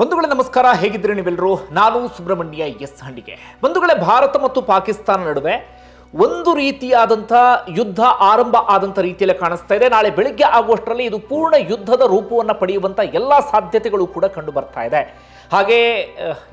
ಬಂಧುಗಳೇ ನಮಸ್ಕಾರ, ಹೇಗಿದ್ದೀರಿ ನೀವೆಲ್ಲರೂ? ನಾನು ಸುಬ್ರಹ್ಮಣ್ಯ ಎಸ್ ಹಂಡಿಗೆ ಬಂಧುಗಳೇ, ಭಾರತ ಮತ್ತು ಪಾಕಿಸ್ತಾನ ನಡುವೆ ಒಂದು ರೀತಿಯಾದಂಥ ಯುದ್ಧ ಆರಂಭ ಆದಂಥ ರೀತಿಯಲ್ಲಿ ಕಾಣಿಸ್ತಾ ಇದೆ. ನಾಳೆ ಬೆಳಿಗ್ಗೆ ಆಗುವಷ್ಟರಲ್ಲಿ ಇದು ಪೂರ್ಣ ಯುದ್ಧದ ರೂಪವನ್ನು ಪಡೆಯುವಂಥ ಎಲ್ಲ ಸಾಧ್ಯತೆಗಳು ಕೂಡ ಕಂಡು ಬರ್ತಾ ಇದೆ. ಹಾಗೆ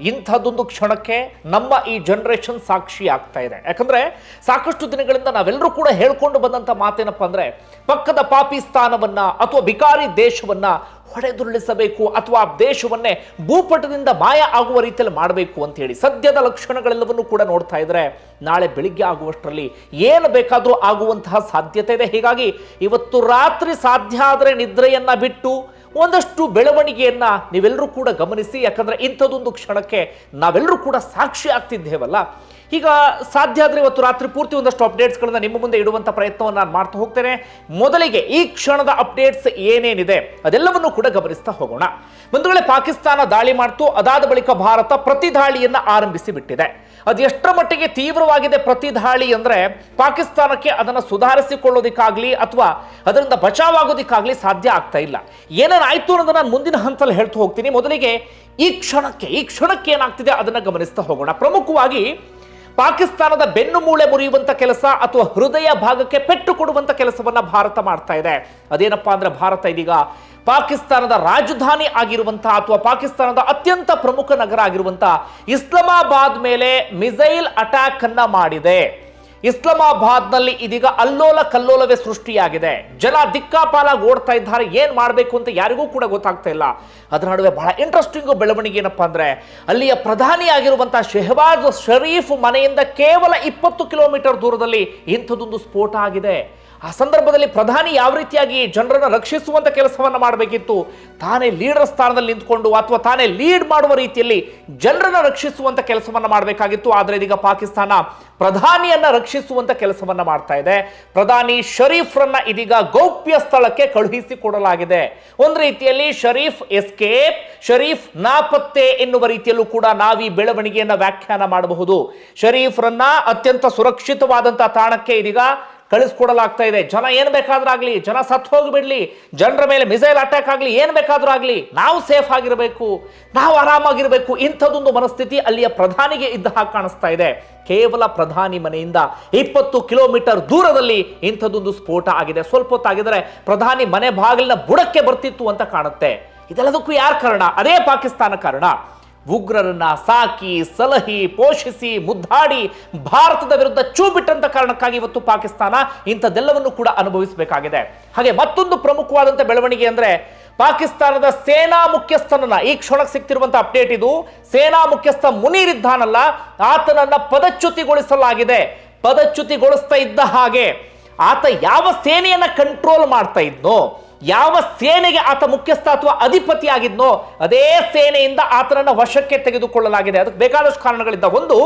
ಇಂಥದ್ದೊಂದು ಕ್ಷಣಕ್ಕೆ ನಮ್ಮ ಈ ಜನರೇಷನ್ ಸಾಕ್ಷಿ ಆಗ್ತಾ ಇದೆ. ಯಾಕಂದ್ರೆ ಸಾಕಷ್ಟು ದಿನಗಳಿಂದ ನಾವೆಲ್ಲರೂ ಕೂಡ ಹೇಳ್ಕೊಂಡು ಬಂದಂಥ ಮಾತೇನಪ್ಪ ಅಂದರೆ, ಪಕ್ಕದ ಪಾಕಿಸ್ತಾನವನ್ನ ಅಥವಾ ಬಿಕಾರಿ ದೇಶವನ್ನ ಹೊಡೆದುರುಳಿಸಬೇಕು ಅಥವಾ ದೇಶವನ್ನೇ ಭೂಪಟದಿಂದ ಮಾಯ ಆಗುವ ರೀತಿಯಲ್ಲಿ ಮಾಡಬೇಕು ಅಂತ ಹೇಳಿ ಸದ್ಯದ ಲಕ್ಷಣಗಳೆಲ್ಲವನ್ನೂ ಕೂಡ ನೋಡ್ತಾ ಇದ್ರೆ ನಾಳೆ ಬೆಳಿಗ್ಗೆ ಆಗುವಷ್ಟರಲ್ಲಿ ಏನು ಬೇಕಾದರೂ ಆಗುವಂತಹ ಸಾಧ್ಯತೆ ಇದೆ. ಹೀಗಾಗಿ ಇವತ್ತು ರಾತ್ರಿ ಸಾಧ್ಯ ಆದರೆ ನಿದ್ರೆಯನ್ನ ಬಿಟ್ಟು ಒಂದಷ್ಟು ಬೆಳವಣಿಗೆಯನ್ನ ನೀವೆಲ್ಲರೂ ಕೂಡ ಗಮನಿಸಿ, ಯಾಕಂದ್ರೆ ಇಂಥದ್ದೊಂದು ಕ್ಷಣಕ್ಕೆ ನಾವೆಲ್ಲರೂ ಕೂಡ ಸಾಕ್ಷಿ ಆಗ್ತಿದ್ದೇವಲ್ಲ. ಈಗ ಸಾಧ್ಯ ಆದರೆ ಇವತ್ತು ರಾತ್ರಿ ಪೂರ್ತಿ ಒಂದಷ್ಟು ಅಪ್ಡೇಟ್ಸ್ಗಳನ್ನು ನಿಮ್ಮ ಮುಂದೆ ಇಡುವಂಥ ಪ್ರಯತ್ನವನ್ನು ನಾನು ಮಾಡ್ತಾ ಹೋಗ್ತೇನೆ. ಮೊದಲಿಗೆ ಈ ಕ್ಷಣದ ಅಪ್ಡೇಟ್ಸ್ ಏನೇನಿದೆ ಅದೆಲ್ಲವನ್ನು ಕೂಡ ಗಮನಿಸ್ತಾ ಹೋಗೋಣ. ಒಂದು ವೇಳೆ ಪಾಕಿಸ್ತಾನ ದಾಳಿ ಮಾಡ್ತು, ಅದಾದ ಬಳಿಕ ಭಾರತ ಪ್ರತಿ ದಾಳಿಯನ್ನು ಆರಂಭಿಸಿ ಬಿಟ್ಟಿದೆ. ಅದು ಎಷ್ಟರ ಮಟ್ಟಿಗೆ ತೀವ್ರವಾಗಿದೆ ಪ್ರತಿ ದಾಳಿ ಅಂದರೆ ಪಾಕಿಸ್ತಾನಕ್ಕೆ ಅದನ್ನು ಸುಧಾರಿಸಿಕೊಳ್ಳೋದಕ್ಕಾಗ್ಲಿ ಅಥವಾ ಅದರಿಂದ ಬಚಾವಾಗೋದಕ್ಕಾಗ್ಲಿ ಸಾಧ್ಯ ಆಗ್ತಾ ಇಲ್ಲ. ಏನೇನಾಯ್ತು ಅನ್ನೋದನ್ನು ನಾನು ಮುಂದಿನ ಹಂತದಲ್ಲಿ ಹೇಳ್ತಾ ಹೋಗ್ತೀನಿ. ಮೊದಲಿಗೆ ಈ ಕ್ಷಣಕ್ಕೆ ಈ ಕ್ಷಣಕ್ಕೆ ಏನಾಗ್ತಿದೆ ಅದನ್ನು ಗಮನಿಸ್ತಾ ಹೋಗೋಣ. ಪ್ರಮುಖವಾಗಿ ಪಾಕಿಸ್ತಾನದ ಬೆನ್ನು ಮೂಳೆ ಮುರಿಯುವಂತ ಕೆಲಸ ಅಥವಾ ಹೃದಯ ಭಾಗಕ್ಕೆ ಪೆಟ್ಟು ಕೊಡುವಂತ ಕೆಲಸವನ್ನ ಭಾರತ ಮಾಡ್ತಾ ಇದೆ. ಅದೇನಪ್ಪಾ ಅಂದ್ರೆ ಭಾರತ ಇದೀಗ ಪಾಕಿಸ್ತಾನದ ರಾಜಧಾನಿ ಆಗಿರುವಂತಹ ಅಥವಾ ಪಾಕಿಸ್ತಾನದ ಅತ್ಯಂತ ಪ್ರಮುಖ ನಗರ ಆಗಿರುವಂತಹ ಇಸ್ಲಾಮಾಬಾದ್ ಮೇಲೆ ಮಿಸೈಲ್ ಅಟ್ಯಾಕ್ ಅನ್ನ ಮಾಡಿದೆ. ಇಸ್ಲಾಮಾಬಾದ್ನಲ್ಲಿ ಇದೀಗ ಅಲ್ಲೋಲ ಕಲ್ಲೋಲವೇ ಸೃಷ್ಟಿಯಾಗಿದೆ. ಜನ ದಿಕ್ಕಾಪಾಲಾಗಿ ಓಡ್ತಾ ಇದ್ದಾರೆ. ಏನು ಮಾಡಬೇಕು ಅಂತ ಯಾರಿಗೂ ಕೂಡ ಗೊತ್ತಾಗ್ತಾ ಇಲ್ಲ. ಅದರ ನಡುವೆ ಬಹಳ ಇಂಟ್ರೆಸ್ಟಿಂಗ್ ಬೆಳವಣಿಗೆ ಏನಪ್ಪಾ ಅಂದ್ರೆ, ಅಲ್ಲಿಯ ಪ್ರಧಾನಿಯಾಗಿರುವಂಥ ಶೆಹಬಾಜ್ ಶರೀಫ್ ಮನೆಯಿಂದ ಕೇವಲ ಇಪ್ಪತ್ತು ಕಿಲೋಮೀಟರ್ ದೂರದಲ್ಲಿ ಇಂಥದ್ದೊಂದು ಸ್ಫೋಟ ಆಗಿದೆ. ಆ ಸಂದರ್ಭದಲ್ಲಿ ಪ್ರಧಾನಿ ಯಾವ ರೀತಿಯಾಗಿ ಜನರನ್ನು ರಕ್ಷಿಸುವಂಥ ಕೆಲಸವನ್ನು ಮಾಡಬೇಕಿತ್ತು? ತಾನೇ ಲೀಡರ್ ಸ್ಥಾನದಲ್ಲಿ ನಿಂತ್ಕೊಂಡು ಅಥವಾ ತಾನೇ ಲೀಡ್ ಮಾಡುವ ರೀತಿಯಲ್ಲಿ ಜನರನ್ನು ರಕ್ಷಿಸುವಂಥ ಕೆಲಸವನ್ನು ಮಾಡಬೇಕಾಗಿತ್ತು. ಆದರೆ ಇದೀಗ ಪಾಕಿಸ್ತಾನ ಪ್ರಧಾನಿಯನ್ನು ರಕ್ಷಿಸುವಂಥ ಕೆಲಸವನ್ನು ಮಾಡ್ತಾ ಇದೆ. ಪ್ರಧಾನಿ ಶರೀಫ್ರನ್ನ ಇದೀಗ ಗೌಪ್ಯ ಸ್ಥಳಕ್ಕೆ ಕಳುಹಿಸಿ ಕೊಡಲಾಗಿದೆ. ಒಂದು ರೀತಿಯಲ್ಲಿ ಶರೀಫ್ ಎಸ್ಕೇಪ್ ಶರೀಫ್ ನಾಪತ್ತೆ ಎನ್ನುವ ರೀತಿಯಲ್ಲೂ ಕೂಡ ನಾವೀ ಬೆಳವಣಿಗೆಯನ್ನು ಬೆಳವಣಿಗೆಯನ್ನ ವ್ಯಾಖ್ಯಾನ ಮಾಡಬಹುದು. ಶರೀಫ್ರನ್ನ ಅತ್ಯಂತ ಸುರಕ್ಷಿತವಾದಂತಹ ತಾಣಕ್ಕೆ ಇದೀಗ ಕಳಿಸ್ಕೊಡಲಾಗ್ತಾ ಇದೆ ಜನ ಏನು ಬೇಕಾದ್ರೂ ಆಗಲಿ, ಜನ ಸತ್ತು ಹೋಗಿಬಿಡಲಿ, ಜನರ ಮೇಲೆ ಮಿಸೈಲ್ ಅಟ್ಯಾಕ್ ಆಗಲಿ, ಏನು ಬೇಕಾದ್ರೂ ಆಗಲಿ, ನಾವು ಸೇಫ್ ಆಗಿರಬೇಕು, ನಾವು ಆರಾಮಾಗಿರಬೇಕು, ಇಂಥದ್ದೊಂದು ಮನಸ್ಥಿತಿ ಅಲ್ಲಿಯ ಪ್ರಧಾನಿಗೆ ಇದ್ದ ಹಾಗೆ ಕಾಣಿಸ್ತಾ ಇದೆ ಕೇವಲ ಪ್ರಧಾನಿ ಮನೆಯಿಂದ ಇಪ್ಪತ್ತು ಕಿಲೋಮೀಟರ್ ದೂರದಲ್ಲಿ ಇಂಥದ್ದೊಂದು ಸ್ಫೋಟ ಆಗಿದೆ. ಸ್ವಲ್ಪ ಹೊತ್ತಾಗಿದ್ರೆ ಪ್ರಧಾನಿ ಮನೆ ಬಾಗಿಲಿನ ಬುಡಕ್ಕೆ ಬರ್ತಿತ್ತು ಅಂತ ಕಾಣುತ್ತೆ. ಇದೆಲ್ಲದಕ್ಕೂ ಯಾರು ಕಾರಣ? ಅದೇ ಪಾಕಿಸ್ತಾನ ಕಾರಣ. ಉಗ್ರರನ್ನ ಸಾಕಿ, ಸಲಹಿ, ಪೋಷಿಸಿ, ಮುದ್ದಾಡಿ ಭಾರತದ ವಿರುದ್ಧ ಚೂ ಬಿಟ್ಟಂತ ಕಾರಣಕ್ಕಾಗಿ ಇವತ್ತು ಪಾಕಿಸ್ತಾನ ಇಂಥದ್ದೆಲ್ಲವನ್ನು ಕೂಡ ಅನುಭವಿಸಬೇಕಾಗಿದೆ. ಹಾಗೆ ಮತ್ತೊಂದು ಪ್ರಮುಖವಾದಂಥ ಬೆಳವಣಿಗೆ ಅಂದ್ರೆ ಪಾಕಿಸ್ತಾನದ ಸೇನಾ ಮುಖ್ಯಸ್ಥನನ್ನ, ಈ ಕ್ಷಣಕ್ಕೆ ಸಿಗ್ತಿರುವಂತಹ ಅಪ್ಡೇಟ್ ಇದು. ಸೇನಾ ಮುಖ್ಯಸ್ಥ ಮುನೀರ್ ಇದ್ದಾನಲ್ಲ, ಆತನನ್ನ ಪದಚ್ಯುತಿಗೊಳಿಸಲಾಗಿದೆ. ಪದಚ್ಯುತಿಗೊಳಿಸ್ತಾ ಇದ್ದ ಹಾಗೆ ಆತ ಯಾವ ಸೇನೆಯನ್ನ ಕಂಟ್ರೋಲ್ ಮಾಡ್ತಾ ಇದ್ನೋ ಯಾವ ಸೇನೆಗೆ ಆತ ಮುಖ್ಯಸ್ಥ ಅಥವಾ ಅಧಿಪತಿ ಆಗಿದ್ನೋ ಅದೇ ಸೇನೆಯಿಂದ ಆತನನ್ನು ವಶಕ್ಕೆ ತೆಗೆದುಕೊಳ್ಳಲಾಗಿದೆ. ಅದಕ್ಕೆ ಬೇಕಾದಷ್ಟು ಕಾರಣಗಳಿದ್ದ ಒಂದು,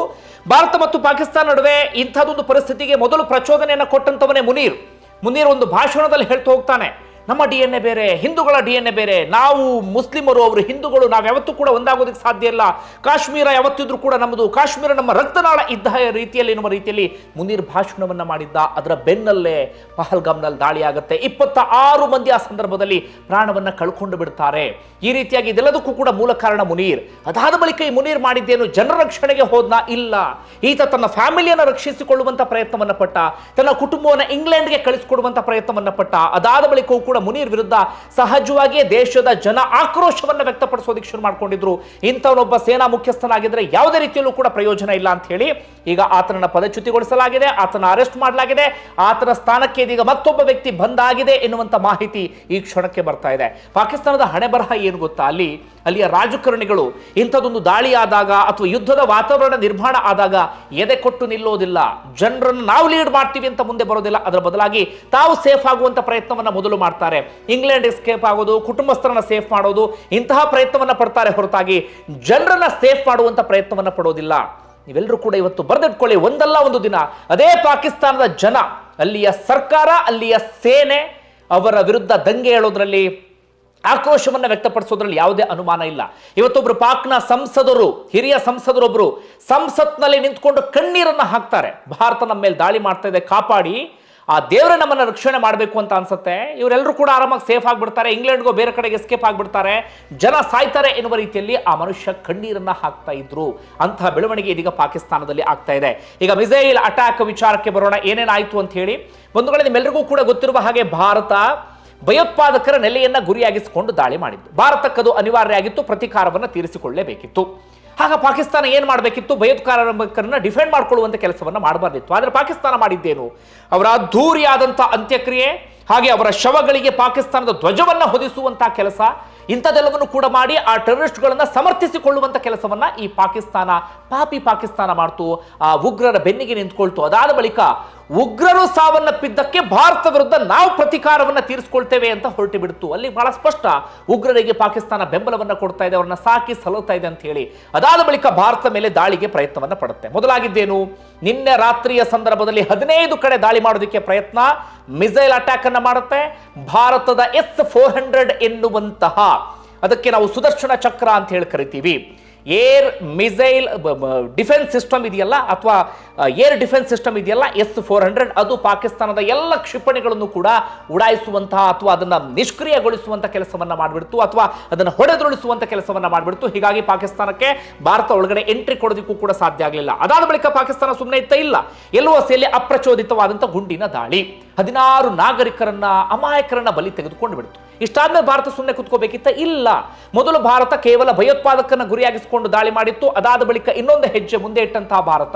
ಭಾರತ ಮತ್ತು ಪಾಕಿಸ್ತಾನ ನಡುವೆ ಇಂಥದ್ದೊಂದು ಪರಿಸ್ಥಿತಿಗೆ ಮೊದಲು ಪ್ರಚೋದನೆಯನ್ನು ಕೊಟ್ಟಂತವನೇ ಮುನೀರ್. ಮುನೀರ್ ಒಂದು ಭಾಷಣದಲ್ಲಿ ಹೇಳ್ತಾ ಹೋಗ್ತಾನೆ. ನಮ್ಮ ಡಿ ಎನ್ ಎ ಬೇರೆ, ಹಿಂದೂಗಳ ಡಿ ಎನ್ ಎ ಬೇರೆ. ನಾವು ಮುಸ್ಲಿಮರು, ಅವರು ಹಿಂದೂಗಳು, ನಾವು ಯಾವತ್ತೂ ಕೂಡ ಒಂದಾಗೋದಕ್ಕೆ ಸಾಧ್ಯ ಇಲ್ಲ. ಕಾಶ್ಮೀರ ಯಾವತ್ತಿದ್ರೂ ಕೂಡ ನಮ್ಮದು. ಕಾಶ್ಮೀರ ನಮ್ಮ ರಕ್ತನಾಳ ಇದ್ದ ರೀತಿಯಲ್ಲಿ, ಎನ್ನುವ ರೀತಿಯಲ್ಲಿ ಮುನೀರ್ ಭಾಷಣವನ್ನ ಮಾಡಿದ್ದ. ಅದರ ಬೆನ್ನಲ್ಲೇ ಪಹಲ್ಗಾಮ್ನಲ್ಲಿ ದಾಳಿ ಆಗುತ್ತೆ. ಇಪ್ಪತ್ತ ಆರು ಮಂದಿ ಆ ಸಂದರ್ಭದಲ್ಲಿ ಪ್ರಾಣವನ್ನು ಕಳ್ಕೊಂಡು ಬಿಡ್ತಾರೆ. ಈ ರೀತಿಯಾಗಿ ಇದೆಲ್ಲದಕ್ಕೂ ಕೂಡ ಮೂಲ ಕಾರಣ ಮುನೀರ್. ಅದಾದ ಬಳಿಕ ಈ ಮುನೀರ್ ಮಾಡಿದ್ದೇನು ಜನರ ರಕ್ಷಣೆಗೆ ಹೋದ್ನ? ಇಲ್ಲ. ಈತ ತನ್ನ ಫ್ಯಾಮಿಲಿಯನ್ನು ರಕ್ಷಿಸಿಕೊಳ್ಳುವಂತ ಪ್ರಯತ್ನವನ್ನ ಪಟ್ಟ. ತನ್ನ ಕುಟುಂಬವನ್ನು ಇಂಗ್ಲೆಂಡ್ಗೆ ಕಳಿಸಿಕೊಡುವಂತ ಪ್ರಯತ್ನವನ್ನ ಪಟ್ಟ. ಅದಾದ ಬಳಿಕವೂ ಕೂಡ ಮುನೀರ್ ವಿರುದ್ಧ ಸಹಜವಾಗಿಯೇ ದೇಶದ ಜನ ಆಕ್ರೋಶವನ್ನು ವ್ಯಕ್ತಪಡಿಸೋದಕ್ಕೆ ಶುರು ಮಾಡ್ಕೊಂಡಿದ್ರು. ಇಂಥವನೊಬ್ಬ ಸೇನಾ ಮುಖ್ಯಸ್ಥನಾಗಿದ್ರೆ ಯಾವುದೇ ರೀತಿಯಲ್ಲೂ ಕೂಡ ಪ್ರಯೋಜನ ಇಲ್ಲ ಅಂತ ಹೇಳಿ ಈಗ ಆತನನ್ನ ಪದಚ್ಯುತಿಗೊಳಿಸಲಾಗಿದೆ, ಆತನ ಅರೆಸ್ಟ್ ಮಾಡಲಾಗಿದೆ, ಆತನ ಸ್ಥಾನಕ್ಕೆ ಇದೀಗ ಮತ್ತೊಬ್ಬ ವ್ಯಕ್ತಿ ಬಂದಾಗಿದೆ ಎನ್ನುವಂಥ ಮಾಹಿತಿ ಈ ಕ್ಷಣಕ್ಕೆ ಬರ್ತಾ ಇದೆ. ಪಾಕಿಸ್ತಾನದ ಹಣೆ ಬರಹ ಏನು ಗೊತ್ತಾ? ಅಲ್ಲಿ, ಅಲ್ಲಿಯ ರಾಜಕಾರಣಿಗಳು ಇಂಥದ್ದೊಂದು ದಾಳಿ ಆದಾಗ ಅಥವಾ ಯುದ್ಧದ ವಾತಾವರಣ ನಿರ್ಮಾಣ ಆದಾಗ ಎದೆ ಕೊಟ್ಟು ನಿಲ್ಲೋದಿಲ್ಲ. ಜನರನ್ನು ನಾವು ಲೀಡ್ ಮಾಡ್ತೀವಿ ಅಂತ ಮುಂದೆ ಬರೋದಿಲ್ಲ. ಅದರ ಬದಲಾಗಿ ತಾವು ಸೇಫ್ ಆಗುವಂತ ಪ್ರಯತ್ನವನ್ನ ಮೊದಲು ಮಾಡ್ತಾರೆ ಇಂಗ್ಲೆಂಡ್ ಎಸ್ಕೇಪ್ ಆಗೋದು, ಕುಟುಂಬಸ್ಥರನ್ನ ಸೇಫ್ ಮಾಡೋದು, ಇಂತಹ ಪ್ರಯತ್ನವನ್ನ ಪಡ್ತಾರೆ ಹೊರತಾಗಿ ಜನರನ್ನ ಸೇಫ್ ಮಾಡುವಂತ ಪ್ರಯತ್ನವನ್ನ ಪಡೋದಿಲ್ಲ. ನೀವೆಲ್ಲರೂ ಕೂಡ ಇವತ್ತು ಬರೆದಿಟ್ಕೊಳ್ಳಿ, ಒಂದಲ್ಲ ಒಂದು ದಿನ. ಅದೇ ಪಾಕಿಸ್ತಾನದ ಜನ, ಅಲ್ಲಿಯ ಸರ್ಕಾರ, ಅಲ್ಲಿಯ ಸೇನೆ, ಅವರ ವಿರುದ್ಧ ದಂಗೆ ಹೇಳೋದ್ರಲ್ಲಿ, ಆಕ್ರೋಶವನ್ನ ವ್ಯಕ್ತಪಡಿಸೋದ್ರಲ್ಲಿ ಯಾವುದೇ ಅನುಮಾನ ಇಲ್ಲ. ಇವತ್ತೊಬ್ರು ಪಾಕ್ನ ಸಂಸದರು, ಹಿರಿಯ ಸಂಸದರೊಬ್ರು ಸಂಸತ್ನಲ್ಲಿ ನಿಂತ್ಕೊಂಡು ಕಣ್ಣೀರನ್ನ ಹಾಕ್ತಾರೆ. ಭಾರತ ನಮ್ಮ ಮೇಲೆ ದಾಳಿ ಮಾಡ್ತಾ ಇದೆ, ಕಾಪಾಡಿ. ಆ ದೇವರೇ ನಮ್ಮನ್ನು ರಕ್ಷಣೆ ಮಾಡಬೇಕು ಅಂತ ಅನ್ಸುತ್ತೆ. ಇವರೆಲ್ಲರೂ ಕೂಡ ಆರಾಮಾಗಿ ಸೇಫ್ ಆಗಿಬಿಡ್ತಾರೆ. ಇಂಗ್ಲೆಂಡ್ಗೋ ಬೇರೆ ಕಡೆಗೆ ಎಸ್ಕೇಪ್ ಆಗಿಬಿಡ್ತಾರೆ. ಜನ ಸಾಯ್ತಾರೆ ಎನ್ನುವ ರೀತಿಯಲ್ಲಿ ಆ ಮನುಷ್ಯ ಕಣ್ಣೀರನ್ನು ಹಾಕ್ತಾ ಇದ್ರು. ಅಂತಹ ಬೆಳವಣಿಗೆ ಇದೀಗ ಪಾಕಿಸ್ತಾನದಲ್ಲಿ ಆಗ್ತಾ ಇದೆ. ಈಗ ಮಿಸೈಲ್ ಅಟ್ಯಾಕ್ ವಿಚಾರಕ್ಕೆ ಬರೋಣ. ಏನೇನಾಯಿತು ಅಂತ ಹೇಳಿ. ಬಂಧುಗಳೇ ನಿಮ್ಮೆಲ್ಲರಿಗೂ ಕೂಡ ಗೊತ್ತಿರುವ ಹಾಗೆ ಭಾರತ ಭಯೋತ್ಪಾದಕರ ನೆಲೆಯನ್ನ ಗುರಿಯಾಗಿಸಿಕೊಂಡು ದಾಳಿ ಮಾಡಿದ್ದು. ಭಾರತಕ್ಕದು ಅನಿವಾರ್ಯ ಆಗಿತ್ತು. ಪ್ರತೀಕಾರವನ್ನು ತೀರಿಸಿಕೊಳ್ಳಲೇಬೇಕಿತ್ತು ಆಗ ಪಾಕಿಸ್ತಾನ ಏನು ಮಾಡಬೇಕಿತ್ತು? ಭಯೋತ್ಪಾದಕರನ್ನ ಡಿಫೆಂಡ್ ಮಾಡಿಕೊಳ್ಳುವಂಥ ಕೆಲಸವನ್ನು ಮಾಡಬಾರ್ದಿತ್ತು. ಆದರೆ ಪಾಕಿಸ್ತಾನ ಮಾಡಿದ್ದೇನು? ಅವರ ಅದ್ಧೂರಿಯಾದಂಥ ಅಂತ್ಯಕ್ರಿಯೆ, ಹಾಗೆ ಅವರ ಶವಗಳಿಗೆ ಪಾಕಿಸ್ತಾನದ ಧ್ವಜವನ್ನು ಹೊದಿಸುವಂಥ ಕೆಲಸ ಇಂಥದ್ದೆಲ್ಲವನ್ನು ಕೂಡ ಮಾಡಿ ಆ ಟೆರರಿಸ್ಟ್ಗಳನ್ನು ಸಮರ್ಥಿಸಿಕೊಳ್ಳುವಂಥ ಕೆಲಸವನ್ನ ಈ ಪಾಕಿಸ್ತಾನ, ಪಾಪಿ ಪಾಕಿಸ್ತಾನ ಮಾಡ್ತು. ಆ ಉಗ್ರರ ಬೆನ್ನಿಗೆ ನಿಂತ್ಕೊಳ್ತು. ಅದಾದ ಬಳಿಕ ಉಗ್ರರು ಸಾವನ್ನಪ್ಪಿದ್ದಕ್ಕೆ ಭಾರತ ವಿರುದ್ಧ ನಾವು ಪ್ರತೀಕಾರವನ್ನು ತೀರಿಸ್ಕೊಳ್ತೇವೆ ಅಂತ ಹೊರಟು ಬಿಡ್ತು. ಅಲ್ಲಿ ಬಹಳ ಸ್ಪಷ್ಟ. ಉಗ್ರರಿಗೆ ಪಾಕಿಸ್ತಾನ ಬೆಂಬಲವನ್ನು ಕೊಡ್ತಾ ಇದೆ, ಅವರನ್ನ ಸಾಕಿ ಸಲುತ್ತಾ ಇದೆ ಅಂತ ಹೇಳಿ. ಅದಾದ ಬಳಿಕ ಭಾರತ ಮೇಲೆ ದಾಳಿಗೆ ಪ್ರಯತ್ನವನ್ನು ಪಡುತ್ತೆ. ಮೊದಲಾಗಿದ್ದೇನು? ನಿನ್ನೆ ರಾತ್ರಿಯ ಸಂದರ್ಭದಲ್ಲಿ ಹದಿನೈದು ಕಡೆ ದಾಳಿ ಮಾಡೋದಕ್ಕೆ ಪ್ರಯತ್ನ. ಮಿಸೈಲ್ ಅಟ್ಯಾಕ್ ಅನ್ನ ಮಾಡುತ್ತೆ. ಭಾರತದ ಎಸ್ ಫೋರ್ ಹಂಡ್ರೆಡ್ ಎನ್ನುವಂತಹ ಅದಕ್ಕೆ ನಾವು ಸುದರ್ಶನ ಚಕ್ರ ಅಂತ ಹೇಳಿ ಕರಿತೀವಿ. ಏರ್ ಮಿಸೈಲ್ ಡಿಫೆನ್ಸ್ ಸಿಸ್ಟಮ್ ಇದೆಯಲ್ಲ ಅಥವಾ ಏರ್ ಡಿಫೆನ್ಸ್ ಸಿಸ್ಟಮ್ ಇದೆಯಲ್ಲ, ಎಸ್ ಫೋರ್ ಹಂಡ್ರೆಡ್, ಅದು ಪಾಕಿಸ್ತಾನದ ಎಲ್ಲ ಕ್ಷಿಪಣಿಗಳನ್ನು ಕೂಡ ಉಡಾಯಿಸುವಂತಹ ಅಥವಾ ಅದನ್ನು ನಿಷ್ಕ್ರಿಯಗೊಳಿಸುವಂಥ ಕೆಲಸವನ್ನು ಮಾಡಿಬಿಡ್ತು ಅಥವಾ ಅದನ್ನು ಹೊಡೆದುರುಳಿಸುವಂಥ ಕೆಲಸವನ್ನು ಮಾಡಿಬಿಡ್ತು. ಹೀಗಾಗಿ ಪಾಕಿಸ್ತಾನಕ್ಕೆ ಭಾರತ ಒಳಗಡೆ ಎಂಟ್ರಿ ಕೊಡೋದಕ್ಕೂ ಕೂಡ ಸಾಧ್ಯ ಆಗಲಿಲ್ಲ. ಅದಾದ ಬಳಿಕ ಪಾಕಿಸ್ತಾನ ಸುಮ್ಮನೆ ಇತ್ತ ಇಲ್ಲ. ಎಲ್ಒಸಿಯಲ್ಲಿ ಅಪ್ರಚೋದಿತವಾದಂಥ ಗುಂಡಿನ ದಾಳಿ. ಹದಿನಾರು ನಾಗರಿಕರನ್ನ, ಅಮಾಯಕರನ್ನ ಬಲಿ ತೆಗೆದುಕೊಂಡು ಬಿಡ್ತು. ಇಷ್ಟಾದ್ಮೇಲೆ ಭಾರತ ಸುಮ್ಮನೆ ಕುತ್ಕೋಬೇಕಿತ್ತ? ಇಲ್ಲ. ಮೊದಲು ಭಾರತ ಕೇವಲ ಭಯೋತ್ಪಾದಕನ ಗುರಿಯಾಗಿಸಿಕೊಂಡು ದಾಳಿ ಮಾಡಿತ್ತು. ಅದಾದ ಬಳಿಕ ಇನ್ನೊಂದು ಹೆಜ್ಜೆ ಮುಂದೆ ಇಟ್ಟಂತಹ ಭಾರತ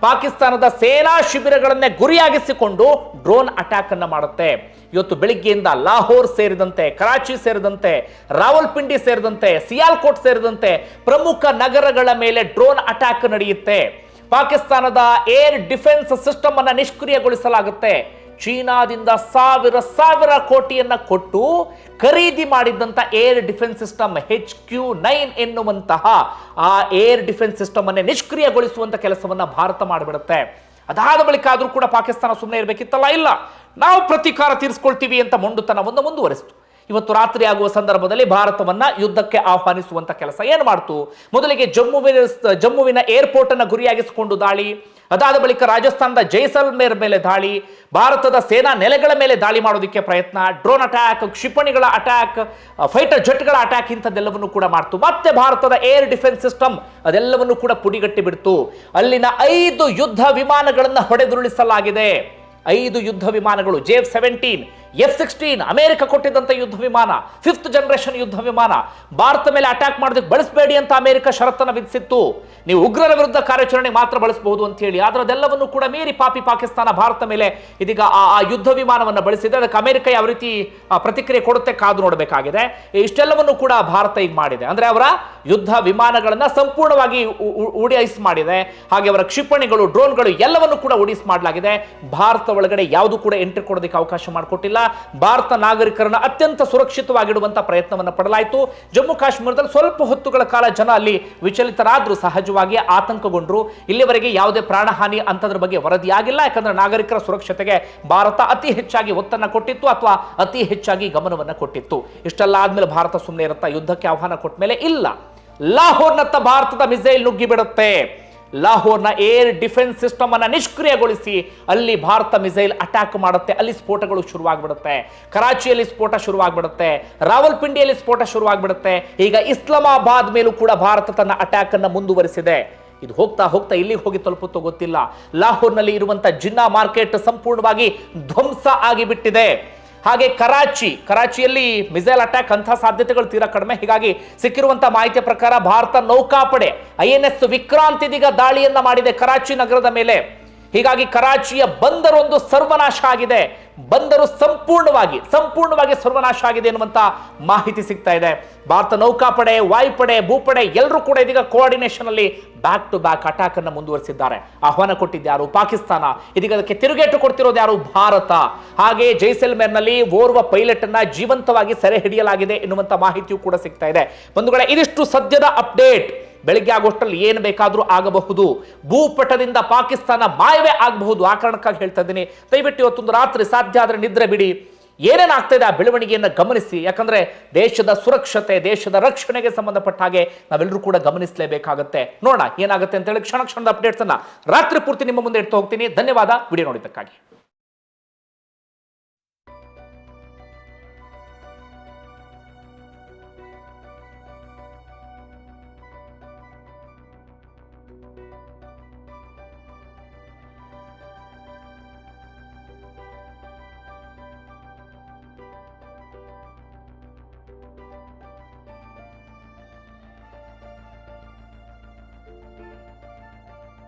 ಪಾಕಿಸ್ತಾನದ ಸೇನಾ ಶಿಬಿರಗಳನ್ನೇ ಗುರಿಯಾಗಿಸಿಕೊಂಡು ಡ್ರೋನ್ ಅಟ್ಯಾಕ್ ಅನ್ನ ಮಾಡುತ್ತೆ. ಇವತ್ತು ಬೆಳಿಗ್ಗೆಯಿಂದ ಲಾಹೋರ್ ಸೇರಿದಂತೆ, ಕರಾಚಿ ಸೇರಿದಂತೆ, ರಾವಲ್ಪಿಂಡಿ ಸೇರಿದಂತೆ, ಸಿಯಾಲ್ಕೋಟ್ ಸೇರಿದಂತೆ ಪ್ರಮುಖ ನಗರಗಳ ಮೇಲೆ ಡ್ರೋನ್ ಅಟ್ಯಾಕ್ ನಡೆಯುತ್ತೆ. ಪಾಕಿಸ್ತಾನದ ಏರ್ ಡಿಫೆನ್ಸ್ ಸಿಸ್ಟಮ್ ಅನ್ನ ನಿಷ್ಕ್ರಿಯಗೊಳಿಸಲಾಗುತ್ತೆ. ಚೀನಾದಿಂದ ಸಾವಿರ ಸಾವಿರ ಕೋಟಿಯನ್ನು ಕೊಟ್ಟು ಖರೀದಿ ಮಾಡಿದ್ದಂಥ air defence system H Q nine ಎನ್ನುವಂತಹ ಆ ಏರ್ ಡಿಫೆನ್ಸ್ ಸಿಸ್ಟಮ್ ಅನ್ನೇ ನಿಷ್ಕ್ರಿಯಗೊಳಿಸುವಂತ ಕೆಲಸವನ್ನ ಭಾರತ ಮಾಡಿಬಿಡುತ್ತೆ. ಅದಾದ ಬಳಿಕ ಆದರೂ ಕೂಡ ಪಾಕಿಸ್ತಾನ ಸುಮ್ಮನೆ ಇರಬೇಕಿತ್ತಲ್ಲ? ಇಲ್ಲ. ನಾವು ಪ್ರತೀಕಾರ ತೀರಿಸ್ಕೊಳ್ತೀವಿ ಅಂತ ಮೊಂಡುತನವನ್ನು ಮುಂದುವರಿಸಿತು. ಇವತ್ತು ರಾತ್ರಿ ಆಗುವ ಸಂದರ್ಭದಲ್ಲಿ ಭಾರತವನ್ನ ಯುದ್ಧಕ್ಕೆ ಆಹ್ವಾನಿಸುವಂತ ಕೆಲಸ ಏನು ಮಾಡ್ತು? ಮೊದಲಿಗೆ ಜಮ್ಮುವಿನ ಜಮ್ಮುವಿನ ಏರ್ಪೋರ್ಟ್ ಅನ್ನ ಗುರಿಯಾಗಿಸಿಕೊಂಡು ದಾಳಿ, ಅದಾದ ಬಳಿಕ ರಾಜಸ್ಥಾನದ ಜೈಸಲ್ಮೇರ್ ಮೇಲೆ ದಾಳಿ, ಭಾರತದ ಸೇನಾ ನೆಲೆಗಳ ಮೇಲೆ ದಾಳಿ ಮಾಡೋದಕ್ಕೆ ಪ್ರಯತ್ನ, ಡ್ರೋನ್ ಅಟ್ಯಾಕ್ ಕ್ಷಿಪಣಿಗಳ ಅಟ್ಯಾಕ್ ಫೈಟರ್ ಜೆಟ್ಗಳ ಅಟ್ಯಾಕ್ ಇಂಥದ್ದೆಲ್ಲವನ್ನು ಕೂಡ ಮಾಡ್ತು. ಮತ್ತೆ ಭಾರತದ ಏರ್ ಡಿಫೆನ್ಸ್ ಸಿಸ್ಟಮ್ ಅದೆಲ್ಲವನ್ನು ಕೂಡ ಪುಡಿಗಟ್ಟಿ ಬಿಡ್ತು. ಅಲ್ಲಿನ ಐದು ಯುದ್ಧ ವಿಮಾನಗಳನ್ನು ಹೊಡೆದುರುಳಿಸಲಾಗಿದೆ. ಐದು ಯುದ್ಧ ವಿಮಾನಗಳು, J seventeen F sixteen America ಕೊಟ್ಟಿದ್ದಂಥ ಯುದ್ಧ ವಿಮಾನ ಫಿಫ್ತ್ ಜನರೇಷನ್ ಯುದ್ಧ ವಿಮಾನ. ಭಾರತ ಮೇಲೆ ಅಟ್ಯಾಕ್ ಮಾಡೋದಕ್ಕೆ ಬಳಸಬೇಡಿ ಅಂತ ಅಮೆರಿಕ ಷರತ್ತನ್ನು ವಿಧಿಸಿತ್ತು. ನೀವು ಉಗ್ರರ ವಿರುದ್ಧ ಕಾರ್ಯಾಚರಣೆ ಮಾತ್ರ ಬಳಸಬಹುದು ಅಂತ ಹೇಳಿ. ಆದರೆ ಅದೆಲ್ಲವನ್ನು ಕೂಡ ಮೀರಿ ಪಾಪಿ ಪಾಕಿಸ್ತಾನ ಭಾರತ ಮೇಲೆ ಇದೀಗ ಆ ಯುದ್ಧ ವಿಮಾನವನ್ನು ಬಳಸಿದೆ. ಅದಕ್ಕೆ ಅಮೆರಿಕ ಯಾವ ರೀತಿ ಪ್ರತಿಕ್ರಿಯೆ ಕೊಡುತ್ತೆ ಕಾದು ನೋಡಬೇಕಾಗಿದೆ. ಇಷ್ಟೆಲ್ಲವನ್ನು ಕೂಡ ಭಾರತ ಈಗ ಮಾಡಿದೆ. ಅಂದ್ರೆ ಅವರ ಯುದ್ಧ ವಿಮಾನಗಳನ್ನು ಸಂಪೂರ್ಣವಾಗಿ ಉ- ಉ- ಮಾಡಿದೆ. ಹಾಗೆ ಅವರ ಕ್ಷಿಪಣಿಗಳು, ಡ್ರೋನ್ಗಳು ಎಲ್ಲವನ್ನು ಕೂಡ ಉಡಿಸ್ ಮಾಡಲಾಗಿದೆ. ಭಾರತ ಒಳಗಡೆ ಯಾವುದು ಕೂಡ ಎಂಟ್ರಿ ಕೊಡೋದಕ್ಕೆ ಅವಕಾಶ ಮಾಡಿಕೊಟ್ಟಿಲ್ಲ. ಭಾರತ ನಾಗರಿಕರನ್ನ ಅತ್ಯಂತ ಸುರಕ್ಷಿತವಾಗಿಡುವಂತ ಪ್ರಯತ್ನವನ್ನು ಪಡಲಾಯಿತು. ಜಮ್ಮು ಕಾಶ್ಮೀರದಲ್ಲಿ ಸ್ವಲ್ಪ ಹೊತ್ತುಗಳ ಕಾಲ ಜನ ಅಲ್ಲಿ ವಿಚಲಿತರಾದರೂ ಸಹಜವಾಗಿ ಆತಂಕಗೊಂಡ್ರು. ಇಲ್ಲಿವರೆಗೆ ಯಾವುದೇ ಪ್ರಾಣಹಾನಿ ಅಂತದ್ರ ಬಗ್ಗೆ ವರದಿಯಾಗಿಲ್ಲ ಯಾಕಂದ್ರೆ ನಾಗರಿಕರ ಸುರಕ್ಷತೆಗೆ ಭಾರತ ಅತಿ ಹೆಚ್ಚಾಗಿ ಒತ್ತನ್ನ ಕೊಟ್ಟಿತ್ತು ಅಥವಾ ಅತಿ ಹೆಚ್ಚಾಗಿ ಗಮನವನ್ನ ಕೊಟ್ಟಿತ್ತು. ಇಷ್ಟೆಲ್ಲ ಆದ್ಮೇಲೆ ಭಾರತ ಸುಮ್ಮನೆ ಇರುತ್ತಾ? ಯುದ್ಧಕ್ಕೆ ಆಹ್ವಾನ ಕೊಟ್ಟ ಮೇಲೆ ಇಲ್ಲ. ಲಾಹೋರ್ನತ್ತ ಭಾರತದ ಮಿಸೈಲ್ ನುಗ್ಗಿ ಬಿಡುತ್ತೆ. ಲಾಹೋರ್ನ ಏರ್ ಡಿಫೆನ್ಸ್ ಸಿಸ್ಟಮ್ ಅನ್ನ ನಿಷ್ಕ್ರಿಯಗೊಳಿಸಿ ಅಲ್ಲಿ ಭಾರತ ಮಿಸೈಲ್ ಅಟ್ಯಾಕ್ ಮಾಡುತ್ತೆ. ಅಲ್ಲಿ ಸ್ಫೋಟಗಳು ಶುರುವಾಗ್ಬಿಡುತ್ತೆ. ಕರಾಚಿಯಲ್ಲಿ ಸ್ಫೋಟ ಶುರುವಾಗ್ಬಿಡುತ್ತೆ. ರಾವಲ್ಪಿಂಡಿಯಲ್ಲಿ ಸ್ಫೋಟ ಶುರುವಾಗ್ಬಿಡುತ್ತೆ. ಈಗ ಇಸ್ಲಾಮಾಬಾದ್ ಮೇಲೂ ಕೂಡ ಭಾರತ ತನ್ನ ಅಟ್ಯಾಕ್ ಅನ್ನ ಮುಂದುವರಿಸಿದೆ. ಇದು ಹೋಗ್ತಾ ಹೋಗ್ತಾ ಇಲ್ಲಿಗೆ ಹೋಗಿ ತಲುಪುತ್ತೋ ಗೊತ್ತಿಲ್ಲ. ಲಾಹೋರ್ನಲ್ಲಿ ಇರುವಂತ ಜಿನ್ನಾ ಮಾರ್ಕೆಟ್ ಸಂಪೂರ್ಣವಾಗಿ ಧ್ವಂಸ ಆಗಿಬಿಟ್ಟಿದೆ. ಹಾಗೆ ಕರಾಚಿ, ಕರಾಚಿಯಲ್ಲಿ ಮಿಸೈಲ್ ಅಟ್ಯಾಕ್ ಅಂಥ ಸಾಧ್ಯತೆಗಳು ತೀರಾ ಕಡಿಮೆ. ಹೀಗಾಗಿ ಸಿಕ್ಕಿರುವಂತಹ ಮಾಹಿತಿಯ ಪ್ರಕಾರ ಭಾರತ ನೌಕಾಪಡೆ ಐ ಎನ್ ಎಸ್ ವಿಕ್ರಾಂತ್ ಇದೀಗ ದಾಳಿಯನ್ನ ಮಾಡಿದೆ ಕರಾಚಿ ನಗರದ ಮೇಲೆ. ಹೀಗಾಗಿ ಕರಾಚಿಯ ಬಂದರೊಂದು ಸರ್ವನಾಶ ಆಗಿದೆ. ಬಂದರು ಸಂಪೂರ್ಣವಾಗಿ ಸಂಪೂರ್ಣವಾಗಿ ಸರ್ವನಾಶ ಆಗಿದೆ ಎನ್ನುವಂತ ಮಾಹಿತಿ ಸಿಗ್ತಾ ಇದೆ. ಭಾರತ ನೌಕಾಪಡೆ, ವಾಯುಪಡೆ, ಭೂಪಡೆ ಎಲ್ಲರೂ ಕೂಡ ಇದೀಗ ಕೋಆರ್ಡಿನೇಷನ್ ಅಲ್ಲಿ ಬ್ಯಾಕ್ ಟು ಬ್ಯಾಕ್ ಅಟ್ಯಾಕ್ ಅನ್ನು ಮುಂದುವರಿಸಿದ್ದಾರೆ. ಆಹ್ವಾನ ಕೊಟ್ಟಿದ್ಯಾರು ಪಾಕಿಸ್ತಾನ. ಇದೀಗ ಅದಕ್ಕೆ ತಿರುಗೇಟು ಕೊಡ್ತಿರೋದು ಯಾರು? ಭಾರತ. ಹಾಗೆ ಜೈಸಲ್ಮೇರ್ನಲ್ಲಿ ಓರ್ವ ಪೈಲಟ್ ಅನ್ನ ಜೀವಂತವಾಗಿ ಸೆರೆ ಹಿಡಿಯಲಾಗಿದೆ ಎನ್ನುವಂತ ಮಾಹಿತಿಯೂ ಕೂಡ ಸಿಗ್ತಾ ಇದೆ. ಬಂಧುಗಳೇ, ಇದಿಷ್ಟು ಸದ್ಯದ ಅಪ್ಡೇಟ್ ಬೆಳಿಗ್ಗೆ ಆಗೋಷ್ಟರಲ್ಲಿ ಏನು ಬೇಕಾದರೂ ಆಗಬಹುದು. ಭೂಪಟದಿಂದ ಪಾಕಿಸ್ತಾನ ಮಾಯವೇ ಆಗಬಹುದು. ಆ ಕಾರಣಕ್ಕಾಗಿ ಹೇಳ್ತಾ ಇದ್ದೀನಿ. ದಯವಿಟ್ಟು ಇವತ್ತೊಂದು ರಾತ್ರಿ ಸಾಧ್ಯ ಆದರೆ ನಿದ್ರೆ ಬಿಡಿ. ಏನೇನಾಗ್ತಾ ಇದೆ ಆ ಬೆಳವಣಿಗೆಯನ್ನು ಗಮನಿಸಿ. ಯಾಕಂದ್ರೆ ದೇಶದ ಸುರಕ್ಷತೆ, ದೇಶದ ರಕ್ಷಣೆಗೆ ಸಂಬಂಧಪಟ್ಟ ಹಾಗೆ ನಾವೆಲ್ಲರೂ ಕೂಡ ಗಮನಿಸಲೇಬೇಕಾಗತ್ತೆ. ನೋಡೋಣ ಏನಾಗುತ್ತೆ ಅಂತ ಹೇಳಿ ಕ್ಷಣ ಕ್ಷಣದ ಅಪ್ಡೇಟ್ಸನ್ನು ರಾತ್ರಿ ಪೂರ್ತಿ ನಿಮ್ಮ ಮುಂದೆ ಇಡ್ತಾ ಹೋಗ್ತೀನಿ. ಧನ್ಯವಾದ. ವಿಡಿಯೋ ನೋಡಿದ್ದಕ್ಕಾಗಿ.